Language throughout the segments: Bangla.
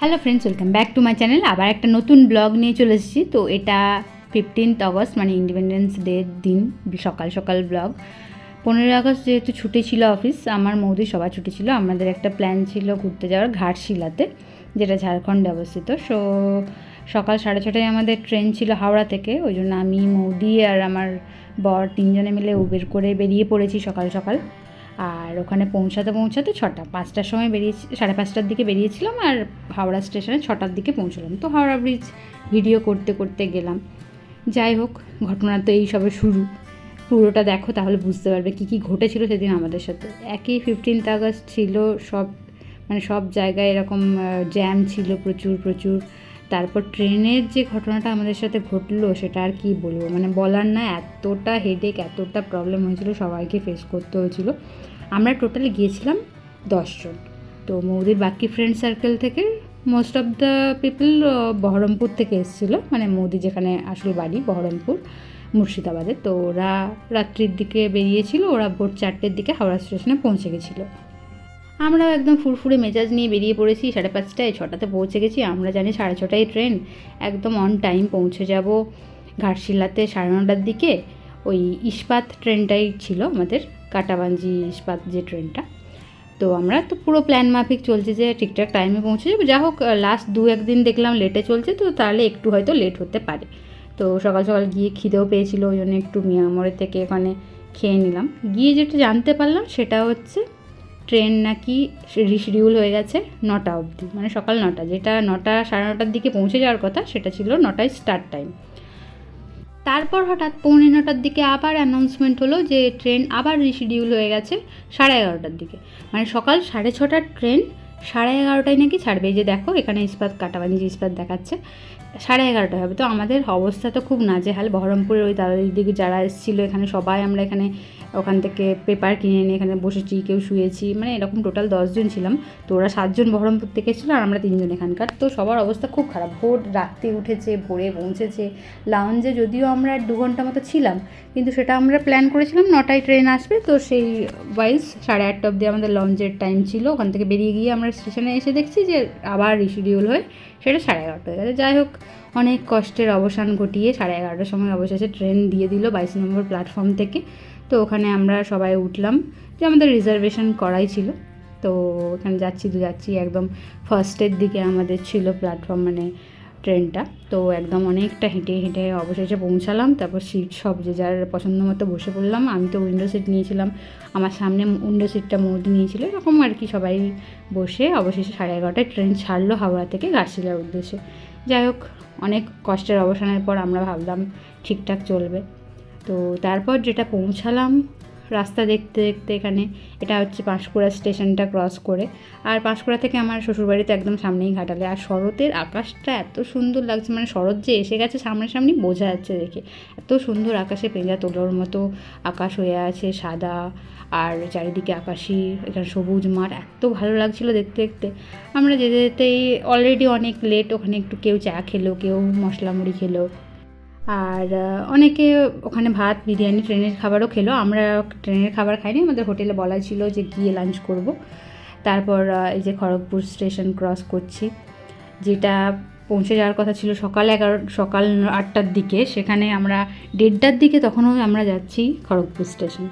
Hello friends welcome back to my channel আবার একটা নতুন ব্লগ নিয়ে চলে এসেছি। তো এটা ফিফটিন্থ আগস্ট মানে ইন্ডিপেন্ডেন্স ডের দিন, সকাল সকাল ব্লগ পনেরোই আগস্ট যেহেতু ছুটি ছিল অফিস আমার মৌদি সবার ছুটি ছিল। আমাদের একটা প্ল্যান ছিল ঘুরতে যাওয়ার ঘাটশিলাতে, যেটা ঝাড়খণ্ডে অবস্থিত। সো সকাল সাড়ে ছটায় আমাদের ট্রেন ছিল হাওড়া থেকে। ওই জন্য আমি, মৌদি আর আমার বর তিনজনে মিলে উবের করে বেরিয়ে পড়েছি সকাল সকাল। আর ওখানে পৌঁছাতে পৌঁছাতে ছটা, পাঁচটার সময় বেরিয়েছি সাড়ে পাঁচটার দিকে বেরিয়েছিলাম আর হাওড়া স্টেশনে ছটার দিকে পৌঁছলাম। তো হাওড়া ব্রিজ ভিডিও করতে করতে গেলাম। যাই হোক, ঘটনা তো এই সবে শুরু। পুরোটা দেখো, তাহলে বুঝতে পারবে কী কী ঘটেছিল সেদিন আমাদের সাথে। একই ফিফটিন্থ আগস্ট ছিল, সব মানে সব জায়গায় এরকম জ্যাম ছিল প্রচুর প্রচুর। তারপর ট্রেনের যে ঘটনাটা আমাদের সাথে ঘটলো, সেটা আর কি বলব? মানে বলার না, এতটা হেডেক এতটা প্রবলেম হয়েছিল, সবাইকে ফেস করতে হয়েছিল। আমরা টোটালি গিয়েছিলাম দশজন। তো মৌদির বাকি ফ্রেন্ড সার্কেল থেকে most of the people Baharampur থেকে এসেছিল। মানে মোদি যেখানে আসল বাড়ি, বহরমপুর, মুর্শিদাবাদে। তো ওরা রাত্রির দিকে বেরিয়েছিল, ওরা ভোর চারটের দিকে হাওড়া স্টেশনে পৌঁছে গেছিল। আমরাও একদম ফুরফুরে মেজাজ নিয়ে বেরিয়ে পড়েছি, সাড়ে পাঁচটায়, ছটাতে পৌঁছে গেছি। আমরা জানি সাড়ে ছটায় ট্রেন একদম অন টাইম পৌঁছে যাব। ঘাটশিলাতে সাড়ে নটার দিকে ওই ইস্পাত ট্রেনটাই ছিল আমাদের। কাটাবাঞ্জি ইস্পাত যে ট্রেনটা। তো আমরা তো পুরো প্ল্যান মাফিক চলছে যে ঠিকঠাক টাইমে পৌঁছে যাব। যা হোক লাস্ট দু একদিন দেখলাম লেটে চলছে, তো তাহলে একটু হয়তো লেট হতে পারে। তো সকাল সকাল গিয়ে খিদেও পেয়েছিল, ওই জন্য একটু মিয়ামরে থেকে ওখানে খেয়ে নিলাম। গিয়ে যেটা জানতে পারলাম, সেটা হচ্ছে ট্রেন নাকি রিশিডিউল হয়ে গেছে নটা অবধি। মানে সকাল নটা, যেটা নটা সাড়ে নটার দিকে পৌঁছে যাওয়ার কথা, সেটা ছিল নটায় স্টার্ট টাইম তারপর হঠাৎ পৌনে নটার দিকে আবার অ্যানাউন্সমেন্ট হলো যে ট্রেন আবার রিশিডিউল হয়ে গেছে সাড়ে এগারোটার দিকে। মানে সকাল সাড়ে ছটার ট্রেন সাড়ে এগারোটায় নাকি ছাড়বে। এই যে দেখো, এখানে ইস্পাত কাটাবাঞ্জি ইস্পাত দেখাচ্ছে। সাড়ে এগারোটায় হবে। তো আমাদের অবস্থা তো খুব নাজেহাল। বহরমপুরের ওই দাদা দিকে যারা এসেছিল, এখানে সবাই আমরা এখানে ওখান থেকে পেপার কিনে এনে এখানে বসেছি, কেউ শুয়েছি মানে এরকম টোটাল দশজন ছিলাম। তো ওরা সাতজন বহরমপুর থেকে এসেছিল আর আমরা তিনজন এখানকার। তো সবার অবস্থা খুব খারাপ। ভোর রাত্রে উঠেছে, ভোরে পৌঁছেছে। লাউঞ্জে যদিও আমরা দু ঘণ্টা মতো ছিলাম, কিন্তু সেটা আমরা প্ল্যান করেছিলাম, নটায় ট্রেন আসবে। তো সেই ওয়াইজ সাড়ে আটটা অবধি আমাদের লঞ্চের টাইম ছিল। ওখান থেকে বেরিয়ে গিয়ে আমরা স্টেশনে এসে দেখছি যে আবার রিশিডিউল হয়ে সেটা সাড়ে এগারোটা যাই হোক অনেক কষ্টের অবসান ঘটিয়ে সাড়ে এগারোটার সময় অবশেষে ট্রেন দিয়ে দিল বাইশ নম্বর প্ল্যাটফর্ম থেকে। তো ওখানে আমরা সবাই উঠলাম যে আমাদের রিজার্ভেশন করাই ছিল। তো ওখানে যাচ্ছি তো যাচ্ছি, একদম ফার্স্টের দিকে আমাদের ছিল প্ল্যাটফর্ম মানে ট্রেনটা। তো একদম অনেকটা হেঁটে হেঁটে অবশেষে পৌঁছালাম। তারপর সিট সব যে যার পছন্দ মতো বসে পড়লাম। আমি তো উইন্ডো সিট নিয়েছিলাম। আমার সামনে উইন্ডো সিটটা মোদি নিয়েছিল। এরকম আর কি সবাই বসে অবশেষে সাড়ে এগারোটায় ট্রেন ছাড়লো হাওড়া থেকে ঘাটশিলার উদ্দেশ্যে। যাই হোক অনেক কষ্টের অবসানের পর আমরা ভাবলাম ঠিকঠাক চলবে। তো তারপর যেটা পৌঁছালাম রাস্তা দেখতে দেখতে এখানে, এটা হচ্ছে পাঁশকুড়া স্টেশনটা ক্রস করে। আর পাঁশকুড়া থেকে আমার শ্বশুরবাড়িতে একদম সামনেই ঘাটালে। আর শরতের আকাশটা এত সুন্দর লাগছে মানে শরৎ যে এসে গেছে সামনাসামনি বোঝা যাচ্ছে দেখে। এত সুন্দর আকাশে পেঁজা তোলার মতো আকাশ হয়ে আছে, সাদা আর চারিদিকে আকাশি, এখানে সবুজ মাঠ, এত ভালো লাগছিল দেখতে দেখতে। আমরা যেতে যেতেই অলরেডি অনেক লেট ওখানে একটু কেউ চা খেলো, কেউ মশলা মুড়ি খেলো। আর অনেকে ওখানে ভাত, বিরিয়ানি, ট্রেনের খাবারও খেলো। আমরা ট্রেনের খাবার খাইনি, আমাদের হোটেলে বলা ছিল যে গিয়ে লাঞ্চ করব। তারপর এই যে খড়গপুর স্টেশন ক্রস করছি, যেটা পৌঁছে যাওয়ার কথা ছিল সকাল এগারো, সকাল আটটার দিকে। সেখানে আমরা দেড়টার দিকে তখনও আমরা যাচ্ছি খড়গপুর স্টেশন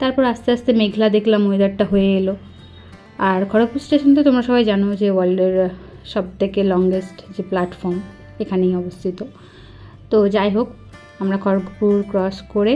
তারপর আস্তে আস্তে মেঘলা দেখলাম ওয়েদারটা হয়ে এলো। আর খড়গপুর স্টেশন তো তোমরা সবাই জানো যে ওয়ার্ল্ডের সব থেকে লংগেস্ট যে প্ল্যাটফর্ম এখানেই অবস্থিত। তো যাই হোক, আমরা খড়গপুর ক্রস করে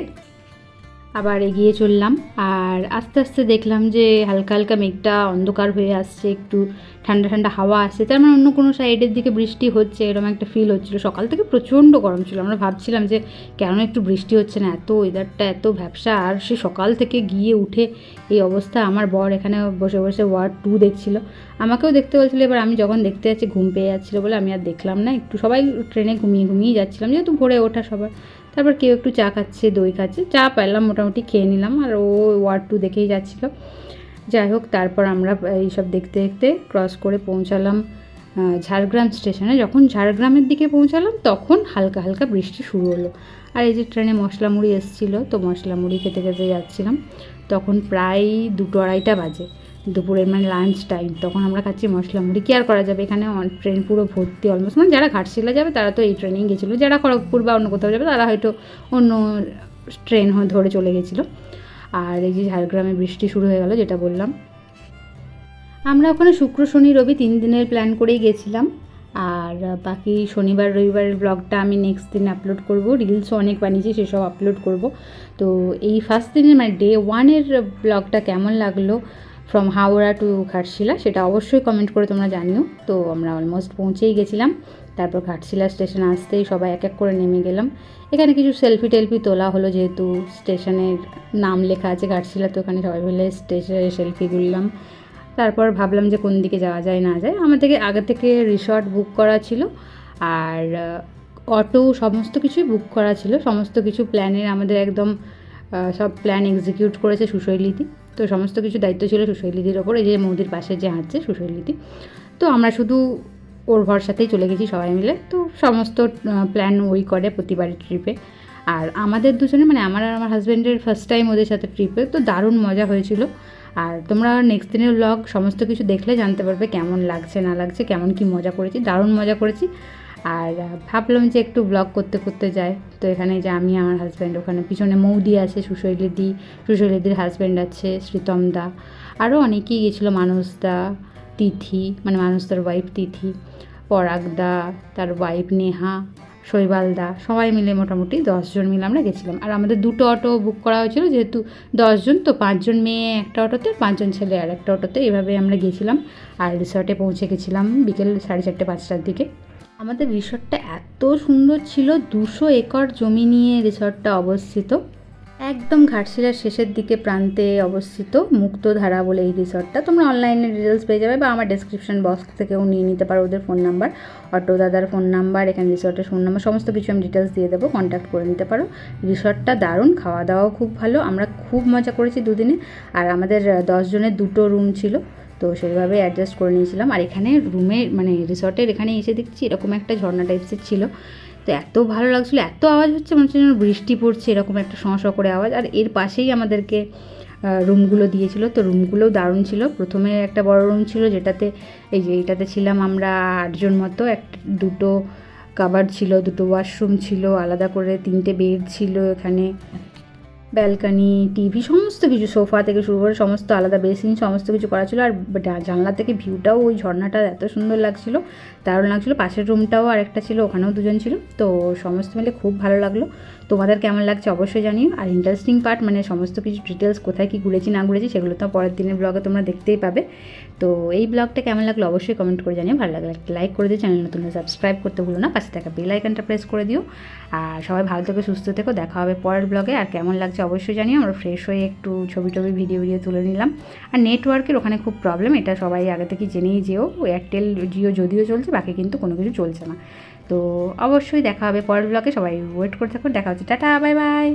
আবার এগিয়ে চললাম। আর আস্তে আস্তে দেখলাম যে হালকা হালকা মেঘটা অন্ধকার হয়ে আসছে, একটু ঠান্ডা ঠান্ডা হাওয়া আসছে। তার মানে অন্য কোনো সাইডের দিকে বৃষ্টি হচ্ছে, এরকম একটা ফিল হচ্ছিল। সকাল থেকে প্রচণ্ড গরম ছিল। আমরা ভাবছিলাম যে কেন একটু বৃষ্টি হচ্ছে না? এত ওয়েদারটা এত ব্যবসা আর সে সকাল থেকে গিয়ে উঠে এই অবস্থা। আমার বর এখানে বসে বসে ওয়ার্ড টু দেখছিল। আমাকেও দেখতে বলছিলো, এবার আমি যখন দেখতে যাচ্ছি, ঘুম পেয়ে যাচ্ছিল বলে আমি আর দেখলাম না। একটু সবাই ট্রেনে ঘুমিয়ে ঘুমিয়ে যাচ্ছিলাম। যেহেতু ভোরে ওঠা সবার। তারপর কেউ একটু চা খাচ্ছে, দই খাচ্ছে। চা পেলাম মোটামুটি খেয়ে নিলাম। আর ও ওয়ার্ড টু দেখেই যাচ্ছিল। যাই হোক, তারপর আমরা এইসব দেখতে দেখতে ক্রস করে পৌঁছালাম ঝাড়গ্রাম স্টেশনে। যখন ঝাড়গ্রামের দিকে পৌঁছালাম, তখন হালকা হালকা বৃষ্টি শুরু হলো। আর এই যে ট্রেনে মশলা মুড়ি এসেছিল, তো মশলা মুড়ি খেতে খেতে যাচ্ছিলাম। তখন প্রায় দুটো আড়াইটা বাজে। দুপুরের মানে লাঞ্চ টাইম তখন আমরা খাচ্ছি মশলা মুড়ি। কি আর করা যাবে? এখানে ট্রেন পুরো ভর্তি অলমোস্ট মানে যারা ঘাটশিলা যাবে, তারা তো এই ট্রেনেই গেছিল। যারা খড়গপুর বা অন্য কোথাও যাবে, তারা হয়তো অন্য ট্রেন ধরে চলে গেছিল। আর এই যে ঝাড়গ্রামে বৃষ্টি শুরু হয়ে গেল, যেটা বললাম। আমরা ওখানে শুক্র, শনি, রবি তিন দিনের প্ল্যান করেই গেছিলাম। আর বাকি শনিবার রবিবারের ব্লগটা আমি নেক্সট দিন আপলোড করব। রিলসও অনেক বানিয়েছি, সেসব আপলোড করব। তো এই ফার্স্ট দিনের মানে ডে ওয়ানের ব্লগটা কেমন লাগল? ফ্রম হাওড়া টু ঘাটশিলা, সেটা অবশ্যই কমেন্ট করে তোমরা জানিও। তো আমরা অলমোস্ট পৌঁছেই গেছিলাম। তারপর ঘাটশিলা স্টেশন আসতেই সবাই এক এক করে নেমে গেলাম। এখানে কিছু সেলফি টেলফি তোলা হলো, যেহেতু স্টেশনের নাম লেখা আছে ঘাটশিলা তো ওখানে সবাই মিলে স্টেশনে সেলফি তুললাম। তারপর ভাবলাম যে কোন দিকে যাওয়া যায়, না যায়। আমার থেকে আগে থেকে রিসর্ট বুক করা ছিল, আর অটো সমস্ত কিছুই বুক করা ছিল। সমস্ত কিছু প্ল্যানের আমাদের একদম সব প্ল্যান এক্সিকিউট করেছে সুশৈলিদি। তো সমস্ত কিছু দায়িত্ব ছিল সুশৈলিদির ওপর, এই যে মৌদির পাশে যে হাঁটছে সুশৈলিদি তো আমরা শুধু ওর ভরসাতেই চলে গেছি সবাই মিলে। তো সমস্ত প্ল্যান ওই করে প্রতিবারের ট্রিপে আর আমাদের দুজনে মানে আমার আর আমার হাজব্যান্ডের ফার্স্ট টাইম ওদের সাথে ট্রিপে তো দারুণ মজা হয়েছিল। আর তোমরা নেক্সট দিনের ব্লগ সমস্ত কিছু দেখলে জানতে পারবে কেমন লাগছে, না লাগছে, কেমন কি মজা করেছি, দারুণ মজা করেছি। আর ভাবলাম যে একটু ব্লগ করতে করতে যাই। তো এখানে যে আমি, আমার হাজব্যান্ড ওখানে পিছনে মৌদি আছে, সুশৈলিদি, সুশৈলিদির হাজব্যান্ড আছে শ্রীতম দা আরও অনেকেই গেছিল, মানসদা, তিথি মানে মানসদার ওয়াইফ তিথি, পরাগদা, তার ওয়াইফ নেহা, শৈবালদা, সবাই মিলে মোটামুটি দশজন মিলে আমরা গেছিলাম। আর আমাদের দুটো অটো বুক করা হয়েছিল, যেহেতু দশজন, তো পাঁচজন মেয়ে একটা অটোতে পাঁচজন ছেলে আর একটা অটোতে এভাবে আমরা গেছিলাম। আর রিসর্টে পৌঁছে গেছিলাম বিকেল সাড়ে চারটে, পাঁচটার দিকে। আমাদের রিসর্টটা এত সুন্দর ছিল, দুশো একর জমি নিয়ে রিসর্টটা অবস্থিত। একদম ঘাটশিলার শেষের দিকে প্রান্তে অবস্থিত মুক্তধারা বলে এই রিসর্টটা। তোমরা অনলাইনে ডিটেলস পেয়ে যাবে বা আমার ডেসক্রিপশন বক্স থেকেও নিয়ে নিতে পারো ওদের ফোন নাম্বার অটো দাদার ফোন নাম্বার এখানে রিসর্টের ফোন নাম্বার সমস্ত কিছু আমি ডিটেলস দিয়ে দেবো কন্ট্যাক্ট করে নিতে পারো। রিসর্টটা দারুণ, খাওয়া দাওয়াও খুব ভালো, আমরা খুব মজা করেছি দুদিনে। আর আমাদের দশজনের দুটো রুম ছিল। তো সেইভাবে অ্যাডজাস্ট করে নিয়েছিলাম। আর এখানে রুমে মানে রিসর্টের এখানে এসে দেখছি এরকম একটা ঝর্ণা টাইপসের ছিল। তো এত ভালো লাগছিল, এত আওয়াজ হচ্ছে মনে হচ্ছে যেন বৃষ্টি পড়ছে, এরকম একটা শঁ করে আওয়াজ। আর এর পাশেই আমাদেরকে রুমগুলো দিয়েছিল। তো রুমগুলোও দারুণ ছিল। প্রথমে একটা বড় রুম ছিল যেটাতে, এই যে এটাতে ছিলাম আমরা আটজন মতো। একটা দুটো কাবার ছিল, দুটো ওয়াশরুম ছিল, আলাদা করে তিনটে বেড ছিল এখানে। ব্যালকানি টিভি সমস্ত কিছু সোফা থেকে শুরু করে সমস্ত আলাদা বেসিন সমস্ত কিছু করা ছিল। আর জানলা থেকে ভিউটাও ওই ঝর্ণাটা এত সুন্দর লাগছিল, দারুণ লাগছিল। পাশের রুমটাও আরেকটা ছিল, ওখানেও দুজন ছিল। তো সমস্ত মিলে খুব ভালো লাগল। তোমাদের কেমন লাগছে অবশ্যই জানিও। আর ইন্টারেস্টিং পার্ট মানে সমস্ত কিছু ডিটেলস কোথায় কি ঘুরেছি, না ঘুরেছি, সেগুলো তো পরের দিনের ব্লগে তোমরা দেখতেই পাবে। তো এই ব্লগটা কেমন লাগল অবশ্যই কমেন্ট করে জানিও। ভালো লাগলে একটা লাইক করে দিও চ্যানেল নতুন সাবস্ক্রাইব করতে ভুলো না। পাশে থাকা বেল আইকনটা প্রেস করে দিও। আর সবাই ভালো থেকো, সুস্থ থেকো। দেখা হবে পরের ব্লগে আর কেমন লাগছে অবশ্যই জানিও। আমরা ফ্রেশ হয়ে একটু ছবি টবি ভিডিও ভিডিও তুলে নিলাম। আর নেটওয়ার্কের ওখানে খুব প্রবলেম এটা সবাই আগে থেকে জেনেই যেও। এয়ারটেল জিও যদিও চলছে, বাকি কিন্তু কোনো কিছু চলছে না। তো অবশ্যই দেখা হবে পরের ব্লগে সবাই ওয়েট করে থাকুন। দেখা হচ্ছে। Tata bye bye